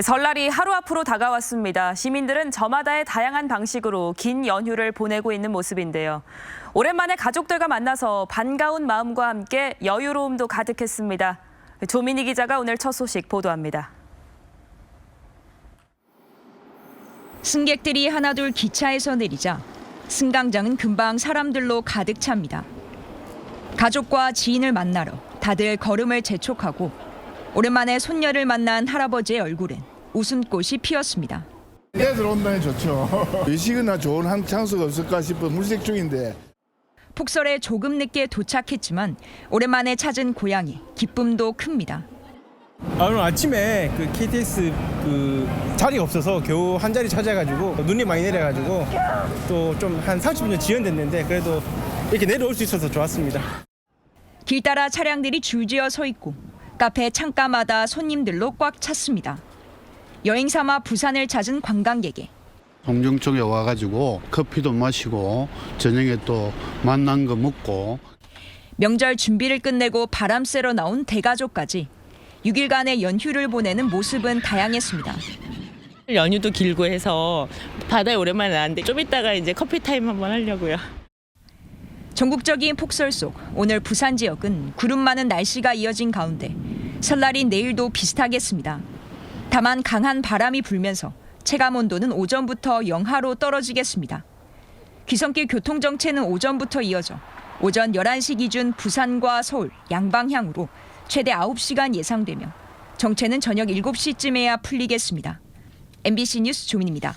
설날이 하루 앞으로 다가왔습니다. 시민들은 저마다의 다양한 방식으로 긴 연휴를 보내고 있는 모습인데요. 오랜만에 가족들과 만나서 반가운 마음과 함께 여유로움도 가득했습니다. 조민희 기자가 오늘 첫 소식 보도합니다. 승객들이 하나둘 기차에서 내리자 승강장은 금방 사람들로 가득 찹니다. 가족과 지인을 만나러 다들 걸음을 재촉하고 오랜만에 손녀를 만난 할아버지의 얼굴엔 웃음꽃이 피었습니다. 애들 온다니 좋죠. 외식이나 좋은 한 장소가 없을까 싶어 물색 중인데 폭설에 조금 늦게 도착했지만 오랜만에 찾은 고향이 기쁨도 큽니다. 아, 오늘 아침에 그 KTX 그 자리가 없어서 겨우 한 자리 찾아가지고 눈이 많이 내려가지고 또 좀 한 30분 지연됐는데 그래도 이렇게 내려올 수 있어서 좋았습니다. 길 따라 차량들이 줄지어 서 있고 카페 창가마다 손님들로 꽉 찼습니다. 여행 삼아 부산을 찾은 관광객에 동정 쪽에 와가지고 커피도 마시고 저녁에 또 만난 거 먹고 명절 준비를 끝내고 바람 쐬러 나온 대가족까지 6일간의 연휴를 보내는 모습은 다양했습니다. 연휴도 길고 해서 바다에 오랜만에 나왔는데 좀 이따가 이제 커피 타임 한번 하려고요. 전국적인 폭설 속 오늘 부산 지역은 구름 많은 날씨가 이어진 가운데 설날인 내일도 비슷하겠습니다. 다만 강한 바람이 불면서 체감 온도는 오전부터 영하로 떨어지겠습니다. 귀성길 교통 정체는 오전부터 이어져 오전 11시 기준 부산과 서울 양방향으로 최대 9시간 예상되며 정체는 저녁 7시쯤에야 풀리겠습니다. MBC 뉴스 조민입니다.